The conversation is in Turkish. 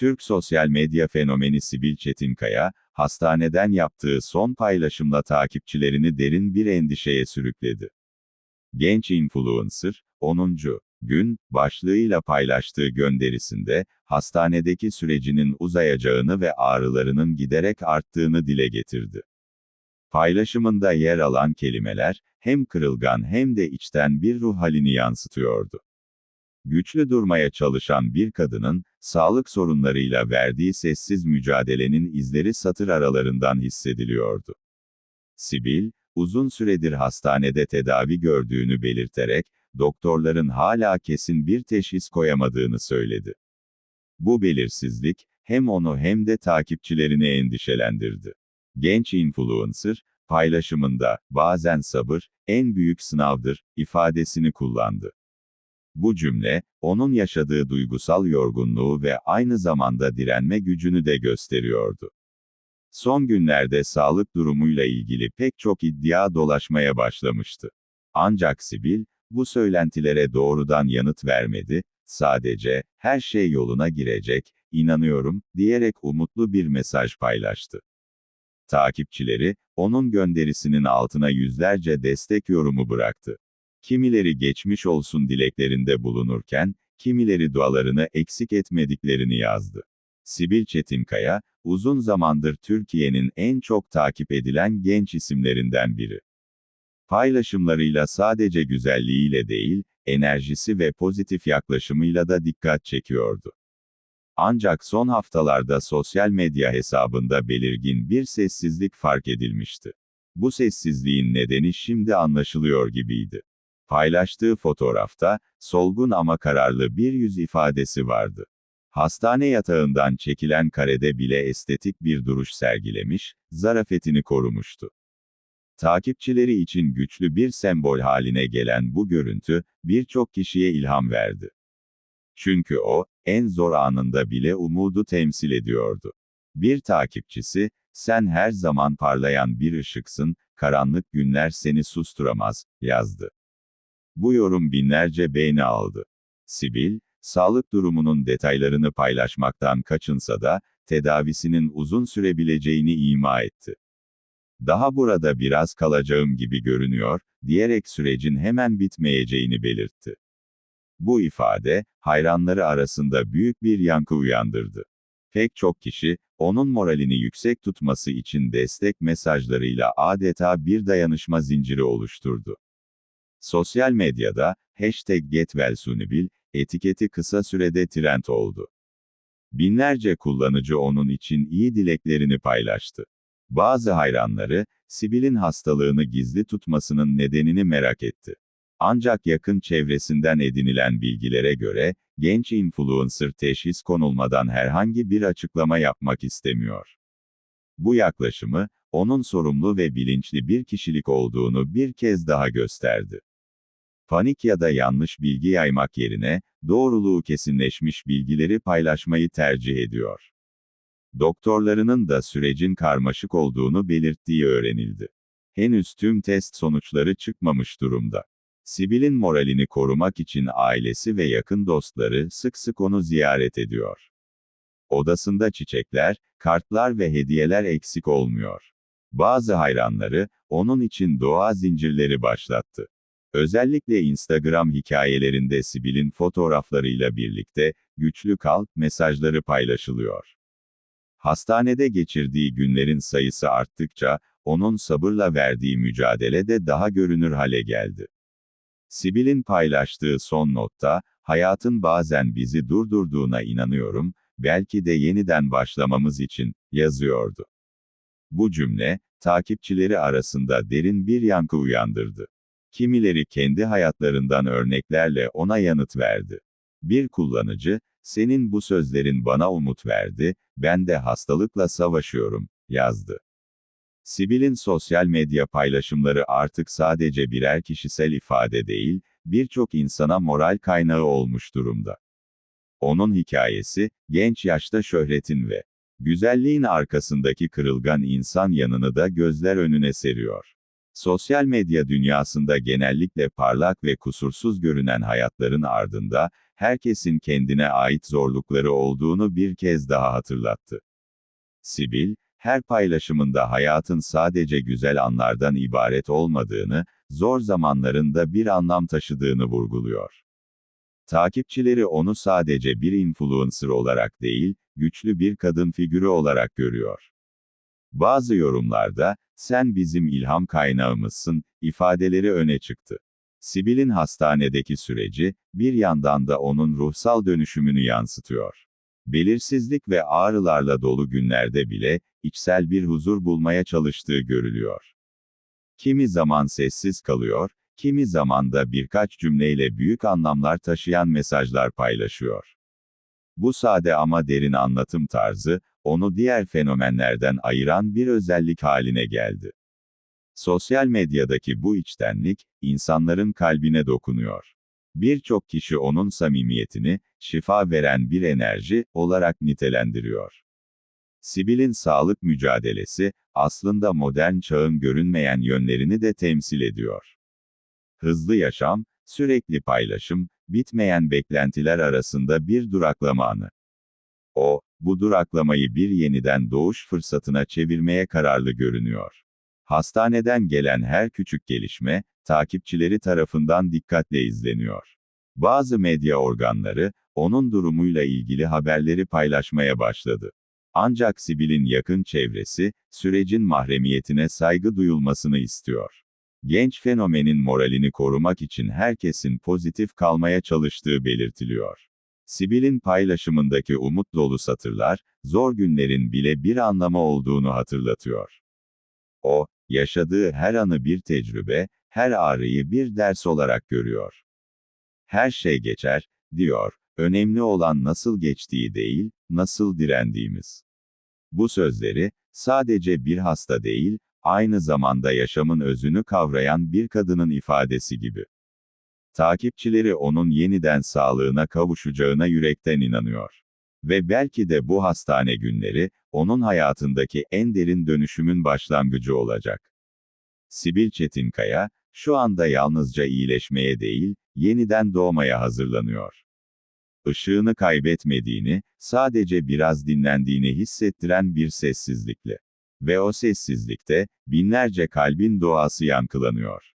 Türk sosyal medya fenomeni Sibil Çetinkaya, hastaneden yaptığı son paylaşımla takipçilerini derin bir endişeye sürükledi. Genç influencer, 10. gün, başlığıyla paylaştığı gönderisinde, hastanedeki sürecinin uzayacağını ve ağrılarının giderek arttığını dile getirdi. Paylaşımında yer alan kelimeler, hem kırılgan hem de içten bir ruh halini yansıtıyordu. Güçlü durmaya çalışan bir kadının, sağlık sorunlarıyla verdiği sessiz mücadelenin izleri satır aralarından hissediliyordu. Sibil, uzun süredir hastanede tedavi gördüğünü belirterek, doktorların hala kesin bir teşhis koyamadığını söyledi. Bu belirsizlik, hem onu hem de takipçilerini endişelendirdi. Genç influencer, paylaşımında, bazen sabır, en büyük sınavdır, ifadesini kullandı. Bu cümle, onun yaşadığı duygusal yorgunluğu ve aynı zamanda direnme gücünü de gösteriyordu. Son günlerde sağlık durumuyla ilgili pek çok iddia dolaşmaya başlamıştı. Ancak Sibil, bu söylentilere doğrudan yanıt vermedi, sadece, her şey yoluna girecek, inanıyorum, diyerek umutlu bir mesaj paylaştı. Takipçileri, onun gönderisinin altına yüzlerce destek yorumu bıraktı. Kimileri geçmiş olsun dileklerinde bulunurken, kimileri dualarını eksik etmediklerini yazdı. Sibil Çetinkaya, uzun zamandır Türkiye'nin en çok takip edilen genç isimlerinden biri. Paylaşımlarıyla sadece güzelliğiyle değil, enerjisi ve pozitif yaklaşımıyla da dikkat çekiyordu. Ancak son haftalarda sosyal medya hesabında belirgin bir sessizlik fark edilmişti. Bu sessizliğin nedeni şimdi anlaşılıyor gibiydi. Paylaştığı fotoğrafta, solgun ama kararlı bir yüz ifadesi vardı. Hastane yatağından çekilen karede bile estetik bir duruş sergilemiş, zarafetini korumuştu. Takipçileri için güçlü bir sembol haline gelen bu görüntü, birçok kişiye ilham verdi. Çünkü o, en zor anında bile umudu temsil ediyordu. Bir takipçisi, sen her zaman parlayan bir ışıksın, karanlık günler seni susturamaz, yazdı. Bu yorum binlerce beğeni aldı. Sibil, sağlık durumunun detaylarını paylaşmaktan kaçınsa da, tedavisinin uzun sürebileceğini ima etti. Daha burada biraz kalacağım gibi görünüyor, diyerek sürecin hemen bitmeyeceğini belirtti. Bu ifade, hayranları arasında büyük bir yankı uyandırdı. Pek çok kişi, onun moralini yüksek tutması için destek mesajlarıyla adeta bir dayanışma zinciri oluşturdu. Sosyal medyada, hashtag GetWellSunibil, etiketi kısa sürede trend oldu. Binlerce kullanıcı onun için iyi dileklerini paylaştı. Bazı hayranları, Sibil'in hastalığını gizli tutmasının nedenini merak etti. Ancak yakın çevresinden edinilen bilgilere göre, genç influencer teşhis konulmadan herhangi bir açıklama yapmak istemiyor. Bu yaklaşımı, onun sorumlu ve bilinçli bir kişilik olduğunu bir kez daha gösterdi. Panik ya da yanlış bilgi yaymak yerine, doğruluğu kesinleşmiş bilgileri paylaşmayı tercih ediyor. Doktorlarının da sürecin karmaşık olduğunu belirttiği öğrenildi. Henüz tüm test sonuçları çıkmamış durumda. Sibil'in moralini korumak için ailesi ve yakın dostları sık sık onu ziyaret ediyor. Odasında çiçekler, kartlar ve hediyeler eksik olmuyor. Bazı hayranları, onun için doğa zincirleri başlattı. Özellikle Instagram hikayelerinde Sibil'in fotoğraflarıyla birlikte, güçlü kal, mesajları paylaşılıyor. Hastanede geçirdiği günlerin sayısı arttıkça, onun sabırla verdiği mücadele de daha görünür hale geldi. Sibil'in paylaştığı son notta, hayatın bazen bizi durdurduğuna inanıyorum, belki de yeniden başlamamız için, yazıyordu. Bu cümle, takipçileri arasında derin bir yankı uyandırdı. Kimileri kendi hayatlarından örneklerle ona yanıt verdi. Bir kullanıcı, senin bu sözlerin bana umut verdi, ben de hastalıkla savaşıyorum, yazdı. Sibil'in sosyal medya paylaşımları artık sadece birer kişisel ifade değil, birçok insana moral kaynağı olmuş durumda. Onun hikayesi, genç yaşta şöhretin ve güzelliğin arkasındaki kırılgan insan yanını da gözler önüne seriyor. Sosyal medya dünyasında genellikle parlak ve kusursuz görünen hayatların ardında, herkesin kendine ait zorlukları olduğunu bir kez daha hatırlattı. Sibil, her paylaşımında hayatın sadece güzel anlardan ibaret olmadığını, zor zamanlarında bir anlam taşıdığını vurguluyor. Takipçileri onu sadece bir influencer olarak değil, güçlü bir kadın figürü olarak görüyor. Bazı yorumlarda, sen bizim ilham kaynağımızsın, ifadeleri öne çıktı. Sibil'in hastanedeki süreci, bir yandan da onun ruhsal dönüşümünü yansıtıyor. Belirsizlik ve ağrılarla dolu günlerde bile, içsel bir huzur bulmaya çalıştığı görülüyor. Kimi zaman sessiz kalıyor, kimi zaman da birkaç cümleyle büyük anlamlar taşıyan mesajlar paylaşıyor. Bu sade ama derin anlatım tarzı, onu diğer fenomenlerden ayıran bir özellik haline geldi. Sosyal medyadaki bu içtenlik, insanların kalbine dokunuyor. Birçok kişi onun samimiyetini, şifa veren bir enerji olarak nitelendiriyor. Sibil'in sağlık mücadelesi, aslında modern çağın görünmeyen yönlerini de temsil ediyor. Hızlı yaşam, sürekli paylaşım, bitmeyen beklentiler arasında bir duraklama anı. O, bu duraklamayı bir yeniden doğuş fırsatına çevirmeye kararlı görünüyor. Hastaneden gelen her küçük gelişme, takipçileri tarafından dikkatle izleniyor. Bazı medya organları, onun durumuyla ilgili haberleri paylaşmaya başladı. Ancak Sibil'in yakın çevresi, sürecin mahremiyetine saygı duyulmasını istiyor. Genç fenomenin moralini korumak için herkesin pozitif kalmaya çalıştığı belirtiliyor. Sibil'in paylaşımındaki umut dolu satırlar, zor günlerin bile bir anlamı olduğunu hatırlatıyor. O, yaşadığı her anı bir tecrübe, her ağrıyı bir ders olarak görüyor. Her şey geçer, diyor, önemli olan nasıl geçtiği değil, nasıl direndiğimiz. Bu sözleri, sadece bir hasta değil, aynı zamanda yaşamın özünü kavrayan bir kadının ifadesi gibi. Takipçileri onun yeniden sağlığına kavuşacağına yürekten inanıyor. Ve belki de bu hastane günleri, onun hayatındaki en derin dönüşümün başlangıcı olacak. Sibil Çetinkaya, şu anda yalnızca iyileşmeye değil, yeniden doğmaya hazırlanıyor. Işığını kaybetmediğini, sadece biraz dinlendiğini hissettiren bir sessizlikle. Ve o sessizlikte, binlerce kalbin duası yankılanıyor.